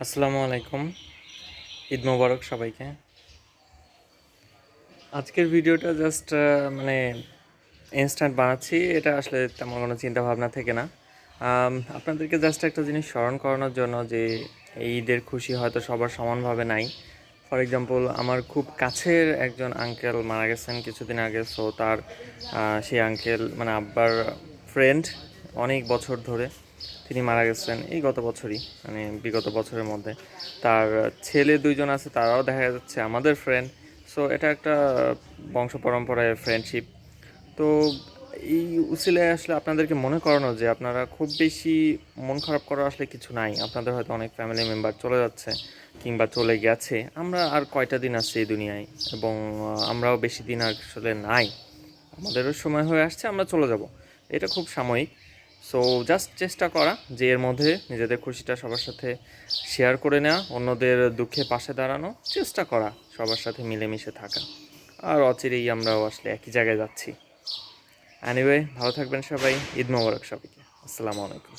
আসসালামু আলাইকুম। ঈদ মোবারক সবাইকে। আজকের ভিডিওটা জাস্ট মানে ইনস্ট্যান্ট বানাচ্ছি। এটা আসলে তেমন কোনো চিন্তা ভাবনা থেকে না। আপনাদেরকে জাস্ট একটা জিনিস স্মরণ করানোর জন্য যে ঈদের খুশি হয়তো সবার সমানভাবে নাই। ফর এক্সাম্পল আমার খুব কাছের একজন আঙ্কেল মারা গেছেন কিছুদিন আগে। সো তার সেই আঙ্কেল মানে আব্বার ফ্রেন্ড অনেক বছর ধরে। তিনি মারা গেছেন এই গত বছরই মানে বিগত বছরের মধ্যে। তার ছেলে দুইজন আছে, তারাও দেখা যাচ্ছে, আমাদের ফ্রেন্ড সো এটা একটা বংশ পরম্পরায় ফ্রেন্ডশিপ তো এই উসিলায় আসলে আপনাদেরকে মনে করানো যে আপনারা খুব বেশি মন খারাপ করার আসলে কিছু নাই। আপনাদের হয়তো অনেক ফ্যামিলি মেম্বার চলে যাচ্ছে কিংবা চলে গেছে। আমরা আর কয়টা দিন আছি এই দুনিয়ায়? এবং আমরাও বেশি দিন আসলে নাই। আমাদেরও সময় হয়ে আসছে, আমরা চলে যাব। এটা খুব সাময়িক। সো জাস্ট চেষ্টা করা যে এর মধ্যে নিজেদের খুশিটা সবার সাথে শেয়ার করে নেওয়া, অন্যদের দুঃখে পাশে দাঁড়ানো, চেষ্টা করা সবার সাথে মিলেমিশে থাকা। আর অচিরেই আমরাও আসলে একই জায়গায় যাচ্ছি। অ্যানিওয়ে ভালো থাকবেন সবাই। ঈদ মোবারক সবাইকে। আসসালামু আলাইকুম।